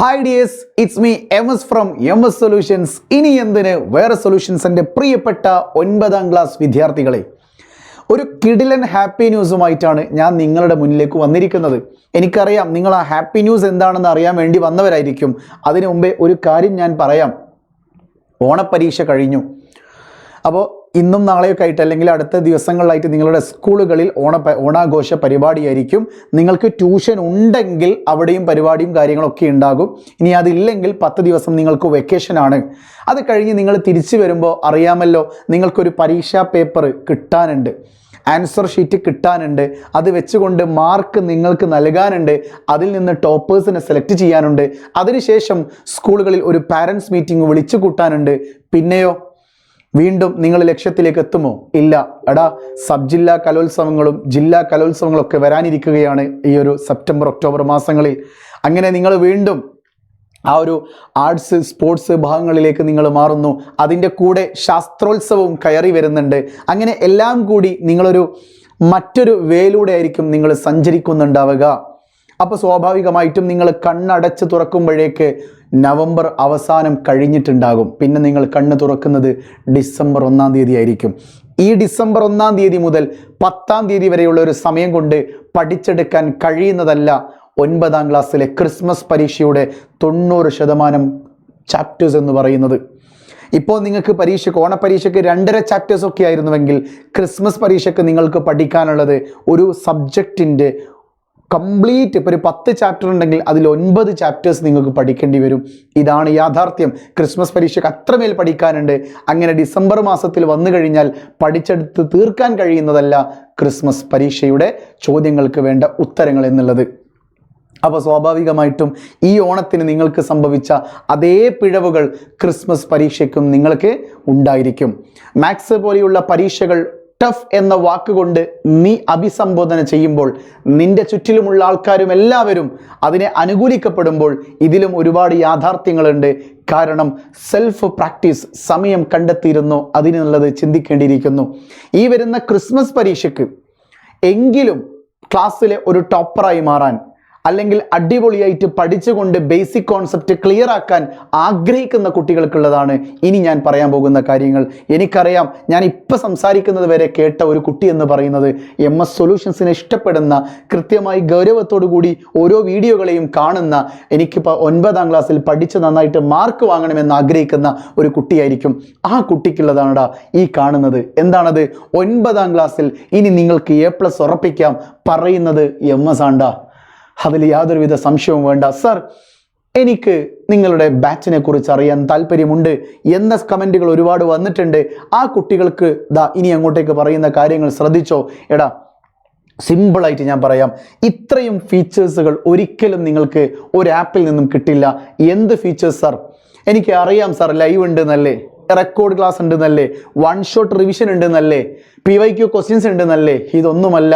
Hi dears it's me M S from M S solutions ഇനി എന്തിന് വേറെ സൊല്യൂഷൻസിന്റെ പ്രിയപ്പെട്ട ഒൻപതാം ക്ലാസ് വിദ്യാർത്ഥികളെ? ഒരു കിടിലൻ ഹാപ്പി ന്യൂസുമായിട്ടാണ് ഞാൻ നിങ്ങളുടെ മുന്നിലേക്ക് വന്നിരിക്കുന്നത്. എനിക്കറിയാം നിങ്ങൾ ആ ഹാപ്പി ന്യൂസ് എന്താണെന്ന് അറിയാൻ വേണ്ടി വന്നവരായിരിക്കും. അതിനു മുമ്പേ ഒരു കാര്യം ഞാൻ പറയാം. ഓണപ്പരീക്ഷ കഴിഞ്ഞു. അപ്പോൾ ഇന്നും നാളെയൊക്കെ ആയിട്ട് അല്ലെങ്കിൽ അടുത്ത ദിവസങ്ങളിലായിട്ട് നിങ്ങളുടെ സ്കൂളുകളിൽ ഓണ ഓണാഘോഷ പരിപാടിയായിരിക്കും. നിങ്ങൾക്ക് ട്യൂഷൻ ഉണ്ടെങ്കിൽ അവിടെയും പരിപാടിയും കാര്യങ്ങളൊക്കെ ഉണ്ടാകും. ഇനി അതില്ലെങ്കിൽ പത്ത് ദിവസം നിങ്ങൾക്ക് വെക്കേഷനാണ് അത് കഴിഞ്ഞ് നിങ്ങൾ തിരിച്ചു വരുമ്പോൾ അറിയാമല്ലോ നിങ്ങൾക്കൊരു പരീക്ഷാ പേപ്പർ കിട്ടാനുണ്ട്. ആൻസർ ഷീറ്റ് കിട്ടാനുണ്ട്. അത് വെച്ചുകൊണ്ട് മാർക്ക് നിങ്ങൾക്ക് നൽകാനുണ്ട്. അതിൽ നിന്ന് ടോപ്പേഴ്സിനെ സെലക്ട് ചെയ്യാനുണ്ട്. അതിനുശേഷം സ്കൂളുകളിൽ ഒരു പാരൻസ് മീറ്റിംഗ് വിളിച്ചു കൂട്ടാനുണ്ട് പിന്നെയോ വീണ്ടും നിങ്ങൾ ലക്ഷ്യത്തിലേക്ക് എത്തുമോ? ഇല്ല. എടാ സബ് ജില്ലാ കലോത്സവങ്ങളും ജില്ലാ കലോത്സവങ്ങളും ഒക്കെ വരാനിരിക്കുകയാണ് ഈ ഒരു സെപ്റ്റംബർ ഒക്ടോബർ മാസങ്ങളിൽ. അങ്ങനെ നിങ്ങൾ വീണ്ടും ആ ഒരു ആർട്സ് സ്പോർട്സ് ഭാഗങ്ങളിലേക്ക് നിങ്ങൾ മാറുന്നു. അതിന്റെ കൂടെ ശാസ്ത്രോത്സവവും കയറി വരുന്നുണ്ട്. അങ്ങനെ എല്ലാം കൂടി നിങ്ങളൊരു മറ്റൊരു വേയിലൂടെ ആയിരിക്കും നിങ്ങൾ സഞ്ചരിക്കുന്നുണ്ടാവുക. അപ്പോൾ സ്വാഭാവികമായിട്ടും നിങ്ങൾ കണ്ണടച്ച് തുറക്കുമ്പോഴേക്ക് നവംബർ അവസാനം കഴിഞ്ഞിട്ടുണ്ടാകും. പിന്നെ നിങ്ങൾ കണ്ണ് തുറക്കുന്നത് ഡിസംബർ ഒന്നാം തീയതി ആയിരിക്കും ഈ ഡിസംബർ ഒന്നാം തീയതി മുതൽ പത്താം തീയതി വരെയുള്ള ഒരു സമയം കൊണ്ട് പഠിച്ചെടുക്കാൻ കഴിയുന്നതല്ല ഒൻപതാം ക്ലാസ്സിലെ ക്രിസ്മസ് പരീക്ഷയുടെ തൊണ്ണൂറ് ശതമാനം ചാപ്റ്റേഴ്സ് എന്ന് പറയുന്നത്. ഇപ്പോൾ നിങ്ങൾക്ക് പരീക്ഷയ്ക്ക് ഓണപ്പരീക്ഷയ്ക്ക് രണ്ടര ചാപ്റ്റേഴ്സ് ഒക്കെ ആയിരുന്നുവെങ്കിൽ ക്രിസ്മസ് പരീക്ഷയ്ക്ക് നിങ്ങൾക്ക് പഠിക്കാനുള്ളത് ഒരു സബ്ജക്റ്റിന്റെ കംപ്ലീറ്റ് ഇപ്പോൾ ഒരു പത്ത് ചാപ്റ്റർ ഉണ്ടെങ്കിൽ അതിൽ ഒൻപത് ചാപ്റ്റേഴ്സ് നിങ്ങൾക്ക് പഠിക്കേണ്ടി വരും. ഇതാണ് യാഥാർത്ഥ്യം. ക്രിസ്മസ് പരീക്ഷയ്ക്ക് അത്രമേൽ പഠിക്കാനുണ്ട്. അങ്ങനെ ഡിസംബർ മാസത്തിൽ വന്നു കഴിഞ്ഞാൽ പഠിച്ചെടുത്ത് തീർക്കാൻ കഴിയുന്നതല്ല ക്രിസ്മസ് പരീക്ഷയുടെ ചോദ്യങ്ങൾക്ക് വേണ്ട ഉത്തരങ്ങൾ എന്നുള്ളത്. അപ്പോൾ സ്വാഭാവികമായിട്ടും ഈ ഓണത്തിന് നിങ്ങൾക്ക് സംഭവിച്ച അതേ പിഴവുകൾ ക്രിസ്മസ് പരീക്ഷയ്ക്കും നിങ്ങൾക്ക് ഉണ്ടായിരിക്കും. മാത്സ് പോലെയുള്ള പരീക്ഷകൾ ടഫ് എന്ന വാക്കുകൊണ്ട് നീ അഭിസംബോധന ചെയ്യുമ്പോൾ നിന്റെ ചുറ്റിലുമുള്ള ആൾക്കാരും എല്ലാവരും അതിനെ അനുകൂലിക്കപ്പെടുമ്പോൾ ഇതിലും ഒരുപാട് യാഥാർത്ഥ്യങ്ങളുണ്ട്. കാരണം സെൽഫ് പ്രാക്ടീസ് സമയം കണ്ടെത്തിയിരുന്നു അതിനുള്ളത് ചിന്തിക്കേണ്ടിയിരിക്കുന്നു. ഈ വരുന്ന ക്രിസ്മസ് പരീക്ഷയ്ക്ക് എങ്കിലും ക്ലാസ്സിലെ ഒരു ടോപ്പറായി മാറാൻ അല്ലെങ്കിൽ അടിപൊളിയായിട്ട് പഠിച്ചുകൊണ്ട് ബേസിക് കോൺസെപ്റ്റ് ക്ലിയർ ആക്കാൻ ആഗ്രഹിക്കുന്ന കുട്ടികൾക്കുള്ളതാണ് ഇനി ഞാൻ പറയാൻ പോകുന്ന കാര്യങ്ങൾ. എനിക്കറിയാം ഞാൻ ഇപ്പം സംസാരിക്കുന്നത് വരെ കേട്ട ഒരു കുട്ടി എന്ന് പറയുന്നത് എം എസ് സൊല്യൂഷൻസിനെ ഇഷ്ടപ്പെടുന്ന കൃത്യമായി ഗൗരവത്തോടു കൂടി ഓരോ വീഡിയോകളെയും കാണുന്ന എനിക്കിപ്പോൾ ഒൻപതാം ക്ലാസ്സിൽ പഠിച്ച് നന്നായിട്ട് മാർക്ക് വാങ്ങണമെന്ന് ആഗ്രഹിക്കുന്ന ഒരു കുട്ടിയായിരിക്കും. ആ കുട്ടിക്കുള്ളതാണടാ ഈ കാണുന്നത്. എന്താണത്? ഒൻപതാം ക്ലാസ്സിൽ ഇനി നിങ്ങൾക്ക് എ പ്ലസ് ഉറപ്പിക്കാം. പറയുന്നത് എം എസ് ആണ്ടാ. അതിൽ യാതൊരുവിധ സംശയവും വേണ്ട. സർ എനിക്ക് നിങ്ങളുടെ ബാച്ചിനെ കുറിച്ച് അറിയാൻ താല്പര്യമുണ്ട് എന്ന കമന്റുകൾ ഒരുപാട് വന്നിട്ടുണ്ട്. ആ കുട്ടികൾക്ക് ദാ ഇനി അങ്ങോട്ടേക്ക് പറയുന്ന കാര്യങ്ങൾ ശ്രദ്ധിച്ചോ? എടാ സിമ്പിളായിട്ട് ഞാൻ പറയാം. ഇത്രയും ഫീച്ചേഴ്സുകൾ ഒരിക്കലും നിങ്ങൾക്ക് ഒരു ആപ്പിൽ നിന്നും കിട്ടില്ല. എന്ത് ഫീച്ചേഴ്സ് സാർ? എനിക്ക് അറിയാം സാർ ലൈവ് ഉണ്ട് എന്നല്ലേ റെക്കോർഡ് ക്ലാസ് ഉണ്ട് എന്നല്ലേ വൺ ഷോട്ട് റിവിഷൻ ഉണ്ട് എന്നല്ലേ പി വൈ ക്യു ക്വസ്റ്റ്യൻസ് ഉണ്ട് എന്നല്ലേ ഇതൊന്നുമല്ല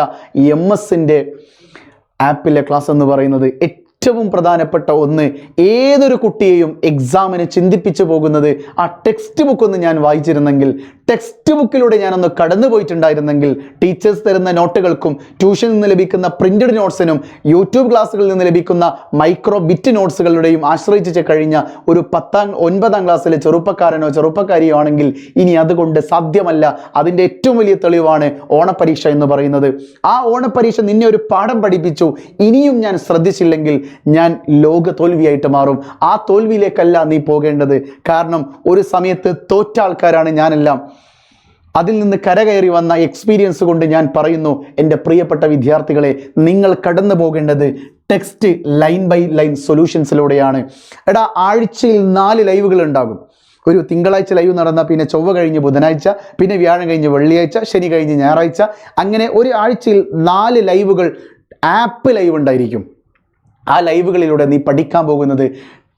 എം എസിന്റെ ആപ്പിലെ ക്ലാസ് എന്ന് പറയുന്നത് ഏറ്റവും പ്രധാനപ്പെട്ട ഒന്ന് ഏതൊരു കുട്ടിയെയും എക്സാമിന് ചിന്തിപ്പിച്ചു പോകുന്നത് ആ ടെക്സ്റ്റ് ബുക്ക് ഒന്ന് ഞാൻ വായിച്ചിരുന്നെങ്കിൽ ടെക്സ്റ്റ് ബുക്കിലൂടെ ഞാനൊന്ന് കടന്നു പോയിട്ടുണ്ടായിരുന്നെങ്കിൽ ടീച്ചേഴ്സ് തരുന്ന നോട്ടുകൾക്കും ട്യൂഷനിൽ നിന്ന് ലഭിക്കുന്ന പ്രിന്റഡ് നോട്ട്സിനും യൂട്യൂബ് ക്ലാസ്സുകളിൽ നിന്ന് ലഭിക്കുന്ന മൈക്രോ ബിറ്റ് നോട്ട്സുകളുടെയും ആശ്രയിച്ച് കഴിഞ്ഞ ഒരു പത്താം ഒൻപതാം ക്ലാസ്സിലെ ചെറുപ്പക്കാരനോ ചെറുപ്പക്കാരിയോ ആണെങ്കിൽ ഇനി അതുകൊണ്ട് സാധ്യമല്ല. അതിന്റെ ഏറ്റവും വലിയ തെളിവാണ് ഓണപ്പരീക്ഷ എന്ന് പറയുന്നത്. ആ ഓണപ്പരീക്ഷ നിന്നെ ഒരു പാഠം പഠിപ്പിച്ചു. ഇനിയും ഞാൻ ശ്രദ്ധിച്ചില്ലെങ്കിൽ ഞാൻ ലോക തോൽവിയായിട്ട് മാറും. ആ തോൽവിയിലേക്കല്ല നീ പോകേണ്ടത്. കാരണം ഒരു സമയത്ത് തോറ്റ ആൾക്കാരാണ് ഞാനെല്ലാം. അതിൽ നിന്ന് കരകയറി വന്ന എക്സ്പീരിയൻസ് കൊണ്ട് ഞാൻ പറയുന്നു എന്റെ പ്രിയപ്പെട്ട വിദ്യാർത്ഥികളെ നിങ്ങൾ കടന്നു പോകേണ്ടത് ടെക്സ്റ്റ് ലൈൻ ബൈ ലൈൻ സൊല്യൂഷൻസിലൂടെയാണ് എടാ ആഴ്ചയിൽ നാല് ലൈവുകൾ ഉണ്ടാകും ഒരു തിങ്കളാഴ്ച ലൈവ് നടന്ന പിന്നെ ചൊവ്വ കഴിഞ്ഞ് ബുധനാഴ്ച പിന്നെ വ്യാഴം കഴിഞ്ഞ് വെള്ളിയാഴ്ച ശനി കഴിഞ്ഞ് ഞായറാഴ്ച. അങ്ങനെ ഒരു ആഴ്ചയിൽ നാല് ലൈവുകൾ ആപ്പ് ലൈവ് ഉണ്ടായിരിക്കും. ആ ലൈവുകളിലൂടെ നീ പഠിക്കാൻ പോകുന്നത്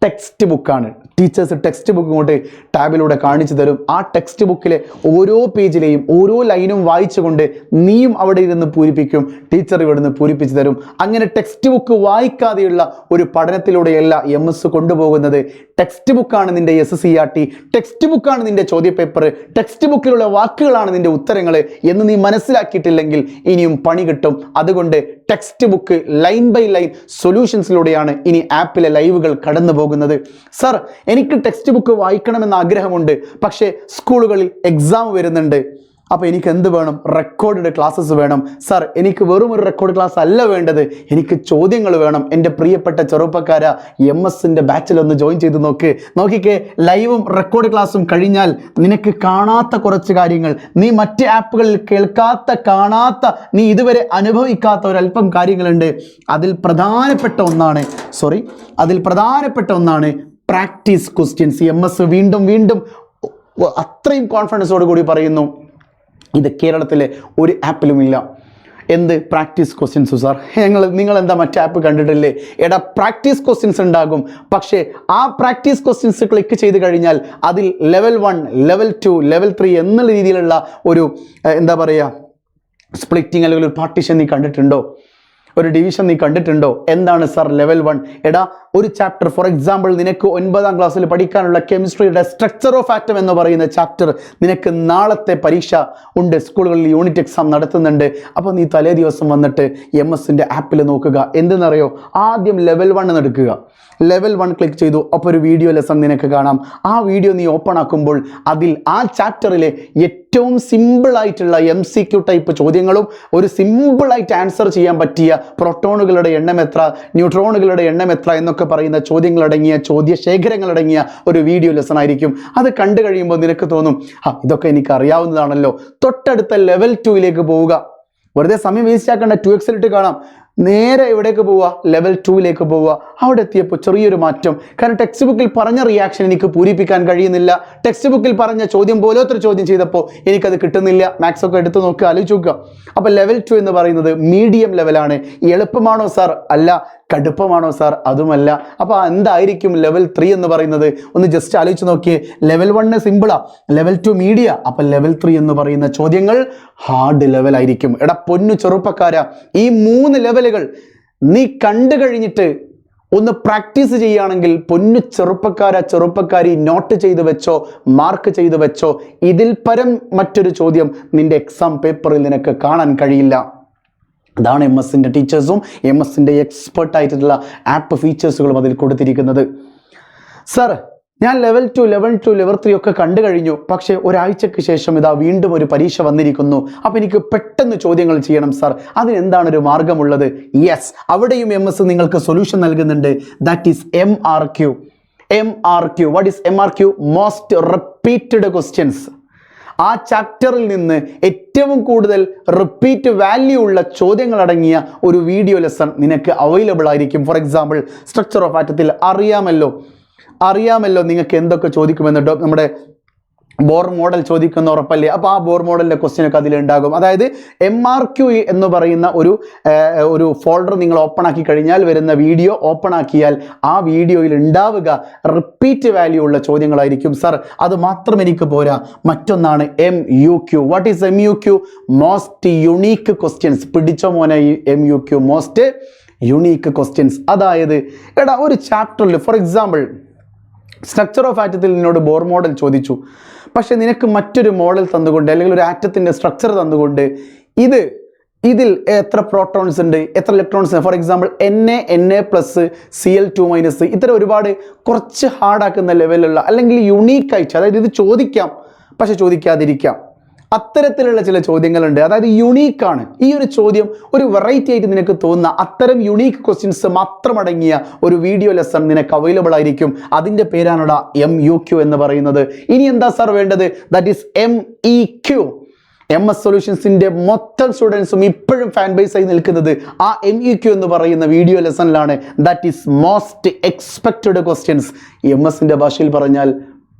ടെക്സ്റ്റ് ബുക്കാണ് ടീച്ചേഴ്സ് ടെക്സ്റ്റ് ബുക്ക് ഇങ്ങോട്ട് ടാബിലൂടെ കാണിച്ചു തരും. ആ ടെക്സ്റ്റ് ബുക്കിലെ ഓരോ പേജിലെയും ഓരോ ലൈനും വായിച്ചുകൊണ്ട് നീയും അവിടെ ഇരുന്ന് പൂരിപ്പിക്കും. ടീച്ചർ ഇവിടെ നിന്ന് പൂരിപ്പിച്ചു തരും. അങ്ങനെ ടെക്സ്റ്റ് ബുക്ക് വായിക്കാതെയുള്ള ഒരു പഠനത്തിലൂടെയല്ല എം എസ് കൊണ്ടുപോകുന്നത്. ടെക്സ്റ്റ് ബുക്കാണ് നിന്റെ S C R T text ബുക്കാണ് നിന്റെ ചോദ്യപേപ്പർ. ടെക്സ്റ്റ് ബുക്കിലുള്ള വാക്കുകളാണ് നിന്റെ ഉത്തരങ്ങൾ എന്ന് നീ മനസ്സിലാക്കിയിട്ടില്ലെങ്കിൽ ഇനിയും പണി കിട്ടും. അതുകൊണ്ട് text book line by line സൊല്യൂഷൻസിലൂടെയാണ് ഇനി ആപ്പിലെ ലൈവുകൾ കടന്നു പോകുന്നത്. സർ എനിക്ക് ടെക്സ്റ്റ് ബുക്ക് വായിക്കണമെന്ന് ആഗ്രഹമുണ്ട്. പക്ഷേ സ്കൂളുകളിൽ എക്സാം വരുന്നുണ്ട്. അപ്പോൾ എനിക്ക് എന്ത് വേണം? റെക്കോർഡ് ക്ലാസ്സസ് വേണം. സാർ എനിക്ക് വെറും ഒരു റെക്കോർഡ് ക്ലാസ് അല്ല വേണ്ടത്. എനിക്ക് ചോദ്യങ്ങൾ വേണം. എന്റെ പ്രിയപ്പെട്ട ചെറുപ്പക്കാര എം എസിന്റെ ബാച്ചിലൊന്ന് ജോയിൻ ചെയ്ത് നോക്ക്. നോക്കിക്കേ ലൈവും റെക്കോർഡ് ക്ലാസ്സും കഴിഞ്ഞാൽ നിനക്ക് കാണാത്ത കുറച്ച് കാര്യങ്ങൾ. നീ മറ്റ് ആപ്പുകളിൽ കേൾക്കാത്ത കാണാത്ത നീ ഇതുവരെ അനുഭവിക്കാത്ത ഒരല്പം കാര്യങ്ങളുണ്ട്. അതിൽ പ്രധാനപ്പെട്ട ഒന്നാണ് സോറി അതിൽ പ്രധാനപ്പെട്ട ഒന്നാണ് പ്രാക്ടീസ് ക്വസ്റ്റ്യൻസ് എം എസ് വീണ്ടും വീണ്ടും അത്രയും കോൺഫിഡൻസോട് കൂടി പറയുന്നു. ഇത് കേരളത്തിലെ ഒരു ആപ്പിലുമില്ല. എന്ത്? പ്രാക്ടീസ് ക്വസ്റ്റ്യൻസ് സാർ ഞങ്ങൾ നിങ്ങൾ എന്താ മറ്റേ ആപ്പ് കണ്ടിട്ടില്ലേ? എടാ പ്രാക്ടീസ് ക്വസ്റ്റ്യൻസ് ഉണ്ടാകും. പക്ഷേ ആ പ്രാക്ടീസ് ക്വസ്റ്റ്യൻസ് ക്ലിക്ക് ചെയ്ത് കഴിഞ്ഞാൽ അതിൽ level one level two level three എന്നുള്ള രീതിയിലുള്ള ഒരു എന്താ പറയുക സ്പ്ലിറ്റിംഗ് അല്ലെങ്കിൽ ഒരു പാർട്ടീഷൻ നീ കണ്ടിട്ടുണ്ടോ? ഒരു ഡിവിഷൻ നീ കണ്ടിട്ടുണ്ടോ? എന്താണ് സർ ലെവൽ വൺ എടാ ഒരു ചാപ്റ്റർ ഫോർ എക്സാമ്പിൾ നിനക്ക് ഒൻപതാം ക്ലാസ്സിൽ പഠിക്കാനുള്ള കെമിസ്ട്രിയുടെ സ്ട്രക്ചർ ഓഫ് ആറ്റം എന്ന് പറയുന്ന ചാപ്റ്റർ നിനക്ക് നാളത്തെ പരീക്ഷ ഉണ്ട്. സ്കൂളുകളിൽ യൂണിറ്റ് എക്സാം നടത്തുന്നുണ്ട്. അപ്പോൾ നീ തലേ ദിവസം വന്നിട്ട് എം എസിന്റെ ആപ്പിൽ നോക്കുക. എന്തെന്നറിയോ? ആദ്യം ലെവൽ വൺ എന്ന് എടുക്കുക. ലെവൽ വൺ ക്ലിക്ക് ചെയ്തു. അപ്പോൾ ഒരു വീഡിയോ ലെസൺ നിനക്ക് കാണാം. ആ വീഡിയോ നീ ഓപ്പൺ ആക്കുമ്പോൾ അതിൽ ആ ചാപ്റ്ററിലെ ഏറ്റവും സിമ്പിളായിട്ടുള്ള എം സി ക്യു ടൈപ്പ് ചോദ്യങ്ങളും ഒരു സിമ്പിളായിട്ട് ആൻസർ ചെയ്യാൻ പറ്റിയ പ്രോട്ടോണുകളുടെ എണ്ണം എത്ര ന്യൂട്രോണുകളുടെ എണ്ണം എത്ര എന്നൊക്കെ പറയുന്ന ചോദ്യങ്ങളടങ്ങിയ ചോദ്യശേഖരങ്ങളടങ്ങിയ ഒരു വീഡിയോ ലെസൺ ആയിരിക്കും. അത് കണ്ടു കഴിയുമ്പോൾ നിനക്ക് തോന്നും ആ ഇതൊക്കെ എനിക്ക് അറിയാവുന്നതാണല്ലോ. തൊട്ടടുത്ത ലെവൽ ടുവിലേക്ക് പോവുക. വെറുതെ സമയം വേസ്റ്റ് ആക്കേണ്ട ടു എക്സിലിട്ട് കാണാം. നേരെ എവിടേക്ക് പോവുക ലെവൽ ടൂവിലേക്ക് പോവുക അവിടെ എത്തിയപ്പോൾ ചെറിയൊരു മാറ്റം. കാരണം ടെക്സ്റ്റ് ബുക്കിൽ പറഞ്ഞ റിയാക്ഷൻ എനിക്ക് പൂരിപ്പിക്കാൻ കഴിയുന്നില്ല. ടെക്സ്റ്റ് ബുക്കിൽ പറഞ്ഞ ചോദ്യം പോലോത്ര ചോദ്യം ചെയ്തപ്പോൾ എനിക്കത് കിട്ടുന്നില്ല. മാത്സ് ഒക്കെ എടുത്ത് നോക്കുക ആലോചിച്ച് നോക്കുക അപ്പോൾ ലെവൽ ടു എന്ന് പറയുന്നത് മീഡിയം ലെവലാണ് എളുപ്പമാണോ സാർ അല്ല. കടുപ്പമാണോ സാർ അതുമല്ല. അപ്പോൾ എന്തായിരിക്കും ലെവൽ ത്രീ എന്ന് പറയുന്നത്? ഒന്ന് ജസ്റ്റ് ആലോചിച്ച് നോക്കിയേ. ലെവൽ വണ്ണ് സിമ്പിളാ ലെവൽ ടു മീഡിയ അപ്പോൾ ലെവൽ ത്രീ എന്ന് പറയുന്ന ചോദ്യങ്ങൾ ഹാർഡ് ലെവൽ ആയിരിക്കും. എടാ പൊന്നു ചെറുപ്പക്കാര. ഈ മൂന്ന് ലെവലുകൾ നീ കണ്ടു കഴിഞ്ഞിട്ട് ഒന്ന് പ്രാക്ടീസ് ചെയ്യുകയാണെങ്കിൽ പൊന്നു ചെറുപ്പക്കാര ചെറുപ്പക്കാരി നോട്ട് ചെയ്തു വെച്ചോ മാർക്ക് ചെയ്തു വെച്ചോ. ഇതിൽ പരം മറ്റൊരു ചോദ്യം നിന്റെ എക്സാം പേപ്പറിൽ നിനക്ക് കാണാൻ കഴിയില്ല. അതാണ് എം എസിന്റെ ടീച്ചേഴ്സും എം എസിന്റെ എക്സ്പെർട്ട് ആയിട്ടുള്ള ആപ്പ് ഫീച്ചേഴ്സുകളും അതിൽ കൊടുത്തിരിക്കുന്നത്. സർ ഞാൻ level two level two level three ഒക്കെ കണ്ടു കഴിഞ്ഞു. പക്ഷേ ഒരാഴ്ചയ്ക്ക് ശേഷം ഇതാ വീണ്ടും ഒരു പരീക്ഷ വന്നിരിക്കുന്നു. അപ്പം എനിക്ക് പെട്ടെന്ന് ചോദ്യങ്ങൾ ചെയ്യണം സർ അതിനെന്താണ് ഒരു മാർഗമുള്ളത്? യെസ് അവിടെയും എം എസ് നിങ്ങൾക്ക് സൊല്യൂഷൻ നൽകുന്നുണ്ട്. That is M R Q M R Q what is M R Q most repeated questions ആ ചാപ്റ്ററിൽ നിന്ന് ഏറ്റവും കൂടുതൽ റിപ്പീറ്റ് വാല്യൂ ഉള്ള ചോദ്യങ്ങൾ അടങ്ങിയ ഒരു വീഡിയോ ലെസൺ നിനക്ക് അവൈലബിൾ ആയിരിക്കും. ഫോർ എക്സാമ്പിൾ സ്ട്രക്ചർ ഓഫ് ആറ്റത്തിൽ അറിയാമല്ലോ. അറിയാമല്ലോ നിങ്ങൾക്ക് എന്തൊക്കെ ചോദിക്കുമെന്ന് നമ്മുടെ ബോർ മോഡൽ ചോദിക്കുന്ന ഉറപ്പല്ലേ? അപ്പോൾ ആ ബോർ മോഡലിന്റെ ക്വസ്റ്റ്യൻ ഒക്കെ അതിലുണ്ടാകും അതായത് എം ആർ ക്യു എന്ന് പറയുന്ന ഒരു ഒരു ഫോൾഡർ നിങ്ങൾ ഓപ്പൺ ആക്കി കഴിഞ്ഞാൽ വരുന്ന വീഡിയോ ഓപ്പൺ ആക്കിയാൽ ആ വീഡിയോയിൽ ഉണ്ടാവുക റിപ്പീറ്റ് വാല്യൂ ഉള്ള ചോദ്യങ്ങളായിരിക്കും സർ അത് മാത്രം എനിക്ക് പോരാ. മറ്റൊന്നാണ് M U Q what is M U Q most unique questions പിടിച്ചോ മോനെ M U Q most unique questions അതായത് എടാ ഒരു ചാപ്റ്ററിൽ ഫോർ എക്സാമ്പിൾ സ്ട്രക്ചർ ഓഫ് ആറ്റത്തിൽ നിന്നോട് ബോർ മോഡൽ ചോദിച്ചു. പക്ഷേ നിനക്ക് മറ്റൊരു മോഡൽ തന്നുകൊണ്ട് അല്ലെങ്കിൽ ഒരു ആറ്റത്തിന്റെ സ്ട്രക്ചർ തന്നുകൊണ്ട് ഇത് ഇതിൽ എത്ര പ്രോട്ടോൺസ് ഉണ്ട് എത്ര electrons for example N A N A plus C L two minus ഇത്തരം ഒരുപാട് കുറച്ച് ഹാർഡാക്കുന്ന ലെവലുള്ള അല്ലെങ്കിൽ യുണീക്കായിട്ട് അതായത് ഇത് ചോദിക്കാം പക്ഷെ ചോദിക്കാതിരിക്കാം. അത്തരത്തിലുള്ള ചില ചോദ്യങ്ങളുണ്ട്. അതായത് യുണീക്കാണ് ഈ ഒരു ചോദ്യം ഒരു വെറൈറ്റി ആയിട്ട് നിനക്ക് തോന്നുന്ന അത്തരം യുണീക്ക് ക്വസ്റ്റ്യൻസ് മാത്രം അടങ്ങിയ ഒരു വീഡിയോ ലെസൺ നിനക്ക് അവൈലബിൾ ആയിരിക്കും. അതിന്റെ പേരാണടാ എം യു ക്യു എന്ന് പറയുന്നത്. ഇനി എന്താ സാർ വേണ്ടത്? That is M E Q M S സൊല്യൂഷൻസിന്റെ മൊത്തം സ്റ്റുഡൻസും ഇപ്പോഴും ഫാൻ ബേസ് ആയി നിൽക്കുന്നത് ആ എം ഇ ക്യു എന്ന് പറയുന്ന video ലെസണിലാണ് that is most expected questions M എസിന്റെ ഭാഷയിൽ പറഞ്ഞാൽ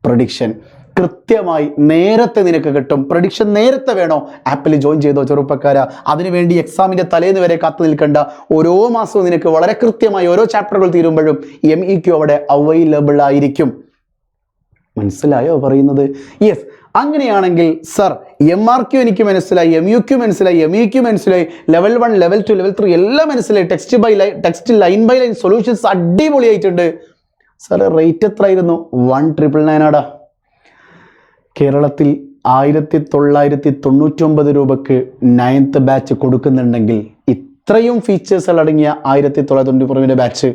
പ്രഡിക്ഷൻ കൃത്യമായി നേരത്തെ നിനക്ക് കിട്ടും. പ്രഡിക്ഷൻ നേരത്തെ വേണോ? ആപ്പിൽ ജോയിൻ ചെയ്തോ ചെറുപ്പക്കാര. അതിനുവേണ്ടി എക്സാമിന്റെ തലേന്ന് വരെ കാത്തു നിൽക്കേണ്ട. ഓരോ മാസവും നിനക്ക് വളരെ കൃത്യമായി ഓരോ ചാപ്റ്ററുകൾ തീരുമ്പോഴും എം ഇ ക്യു അവിടെ അവൈലബിൾ ആയിരിക്കും. മനസ്സിലായോ പറയുന്നത്? യെസ് അങ്ങനെയാണെങ്കിൽ സർ എം ആർ ക്യു എനിക്ക് മനസ്സിലായി എം യു ക്യു മനസ്സിലായി എം ഇ ക്യു മനസ്സിലായി level one level two level three എല്ലാം മനസ്സിലായി. Text by line text line by line solutions അടിപൊളിയായിട്ടുണ്ട്. സർ റേറ്റ് എത്രയായിരുന്നു? വൺ ട്രിപ്പിൾ നയൻ ആടാ. കേരളത്തിൽ ആയിരത്തി തൊള്ളായിരത്തി തൊണ്ണൂറ്റൊമ്പത് രൂപക്ക് നയൻത്ത് ബാച്ച് കൊടുക്കുന്നുണ്ടെങ്കിൽ ഇത്രയും ഫീച്ചേഴ്സുകൾ അടങ്ങിയ ആയിരത്തി തൊള്ളായിരത്തി തൊണ്ണൂറ്റി ബാച്ച്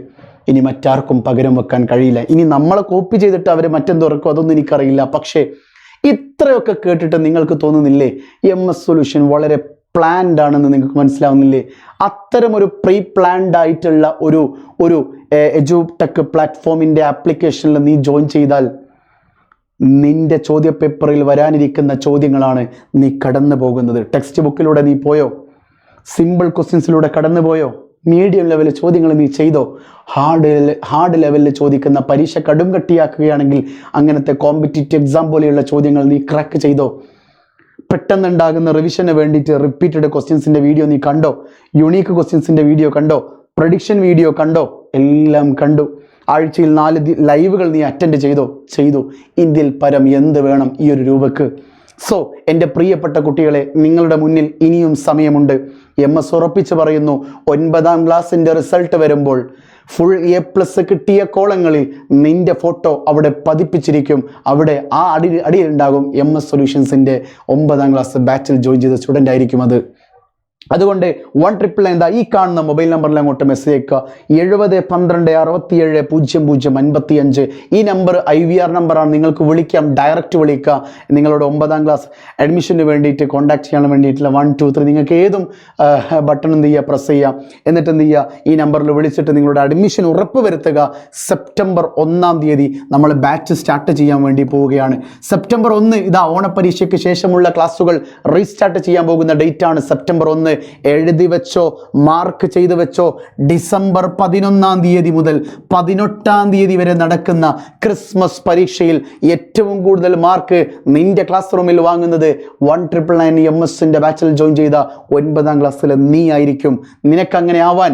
ഇനി മറ്റാർക്കും പകരം വെക്കാൻ കഴിയില്ല. ഇനി നമ്മളെ കോപ്പി ചെയ്തിട്ട് അവർ മറ്റെന്തോ ഇറക്കും അതൊന്നും എനിക്കറിയില്ല. പക്ഷേ ഇത്രയൊക്കെ കേട്ടിട്ട് നിങ്ങൾക്ക് തോന്നുന്നില്ലേ? എം എസ് സൊല്യൂഷൻ വളരെ പ്ലാൻഡ് ആണെന്ന് നിങ്ങൾക്ക് മനസ്സിലാവുന്നില്ലേ? ഒരു പ്രീ പ്ലാൻഡ് ആയിട്ടുള്ള ഒരു ഒരു എജുടെക് പ്ലാറ്റ്ഫോമിന്റെ ആപ്ലിക്കേഷനിൽ നീ ജോയിൻ ചെയ്താൽ നിന്റെ ചോദ്യപേപ്പറിൽ വരാനിരിക്കുന്ന ചോദ്യങ്ങളാണ് നീ കടന്നു പോകുന്നത്. ടെക്സ്റ്റ് ബുക്കിലൂടെ നീ പോയോ? സിമ്പിൾ ക്വസ്റ്റ്യൻസിലൂടെ കടന്നു പോയോ? മീഡിയം ലെവലിൽ ചോദ്യങ്ങൾ നീ ചെയ്തോ? ഹാർഡ് ഹാർഡ് ലെവലിൽ ചോദിക്കുന്ന പരീക്ഷ കടും കട്ടിയാക്കുകയാണെങ്കിൽ അങ്ങനത്തെ കോമ്പറ്റീറ്റീവ് എക്സാം പോലെയുള്ള ചോദ്യങ്ങൾ നീ ക്രാക്ക് ചെയ്തോ? പെട്ടെന്നുണ്ടാകുന്ന റിവിഷന് വേണ്ടിയിട്ട് റിപ്പീറ്റഡ് ക്വസ്റ്റ്യൻസിന്റെ വീഡിയോ നീ കണ്ടോ? യുണീക്ക് ക്വസ്റ്റ്യൻസിന്റെ വീഡിയോ കണ്ടോ? പ്രഡിക്ഷൻ വീഡിയോ കണ്ടോ? എല്ലാം കണ്ടു. ആഴ്ചയിൽ നാല് ലൈവുകൾ നീ അറ്റൻഡ് ചെയ്തോ? ചെയ്തു. ഇന്ത്യയിൽ പരം എന്ത് വേണം ഈ ഒരു രൂപക്ക്? സോ എന്റെ പ്രിയപ്പെട്ട കുട്ടികളെ നിങ്ങളുടെ മുന്നിൽ ഇനിയും സമയമുണ്ട്. എം എസ് ഉറപ്പിച്ച് പറയുന്നു ഒൻപതാം ക്ലാസ്സിന്റെ റിസൾട്ട് വരുമ്പോൾ ഫുൾ എ പ്ലസ് കിട്ടിയ കോളങ്ങളിൽ നിന്റെ ഫോട്ടോ അവിടെ പതിപ്പിച്ചിരിക്കും. അവിടെ ആ അടി അടിയിലുണ്ടാകും എം എസ് സൊല്യൂഷൻസിന്റെ ഒമ്പതാം ക്ലാസ് ബാച്ചിൽ ജോയിൻ ചെയ്ത സ്റ്റുഡന്റ് ആയിരിക്കും അത്. അതുകൊണ്ട് വൺ ട്രിപ്പിൾ എന്താ ഈ കാണുന്ന മൊബൈൽ നമ്പറിൽ അങ്ങോട്ട് മെസ്സേജ് അയക്കുക. എഴുപത് പന്ത്രണ്ട് അറുപത്തിയേഴ് പൂജ്യം പൂജ്യം അൻപത്തി അഞ്ച് ഈ നമ്പർ ഐ വി ആർ നമ്പറാണ് നിങ്ങൾക്ക് വിളിക്കാം ഡയറക്റ്റ് വിളിക്കുക നിങ്ങളുടെ ഒമ്പതാം ക്ലാസ് അഡ്മിഷന് വേണ്ടിയിട്ട് കോൺടാക്ട് ചെയ്യാൻ വേണ്ടിയിട്ടുള്ള വൺ ടു ത്രീ നിങ്ങൾക്ക് ഏതും ബട്ടൺ എന്ത് ചെയ്യുക പ്രസ് ചെയ്യുക. എന്നിട്ട് എന്ത് ചെയ്യുക? ഈ നമ്പറിൽ വിളിച്ചിട്ട് നിങ്ങളുടെ അഡ്മിഷൻ ഉറപ്പ് വരുത്തുക. സെപ്റ്റംബർ ഒന്നാം തീയതി നമ്മൾ ബാച്ച് സ്റ്റാർട്ട് ചെയ്യാൻ വേണ്ടി പോവുകയാണ്. സെപ്റ്റംബർ ഒന്ന് ഇതാ ഓണപ്പരീക്ഷയ്ക്ക് ശേഷമുള്ള ക്ലാസ്സുകൾ റീസ്റ്റാർട്ട് ചെയ്യാൻ പോകുന്ന ഡേറ്റ് ആണ്. സെപ്റ്റംബർ ഒന്ന് എഴുതി വെച്ചോ മാർക്ക് ചെയ്തു വെച്ചോ ഡിസംബർ പതിനൊന്നാം തീയതി മുതൽ പതിനെട്ടാം തീയതി വരെ നടക്കുന്ന ക്രിസ്മസ് പരീക്ഷയിൽ ഏറ്റവും കൂടുതൽ മാർക്ക് നിന്റെ ക്ലാസ് റൂമിൽ വാങ്ങുന്നത് വൺ ട്രിപ്പിൾ നയൻ എം എസിന്റെ ബാച്ചിൽ ജോയിൻ ചെയ്ത ഒൻപതാം ക്ലാസ്സിലെ നീ ആയിരിക്കും. നിനക്ക് അങ്ങനെ ആവാൻ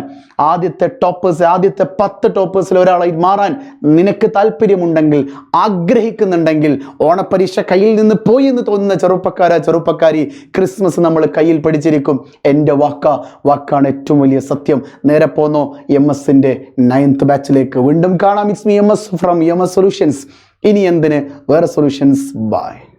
ആദ്യത്തെ ടോപ്പേഴ്സ് ആദ്യത്തെ പത്ത് ടോപ്പേഴ്സിൽ ഒരാളായി മാറാൻ നിനക്ക് താല്പര്യമുണ്ടെങ്കിൽ ആഗ്രഹിക്കുന്നുണ്ടെങ്കിൽ ഓണപ്പരീക്ഷ കയ്യിൽ നിന്ന് പോയി എന്ന് തോന്നുന്ന ചെറുപ്പക്കാരാ ചെറുപ്പക്കാരി ക്രിസ്മസ് നമ്മൾ കയ്യിൽ പിടിച്ചിരിക്കും. എന്റെ വാക്ക. വാക്കാണ് ഏറ്റവും വലിയ സത്യം. നേരെ പോന്നോ എം എസിന്റെ നയൻത്ത് ബാച്ചിലേക്ക് വീണ്ടും കാണാം. It's me M S from M S solutions ഇനി എന്തിന്? വേറെ സൊല്യൂഷൻസ് ബൈ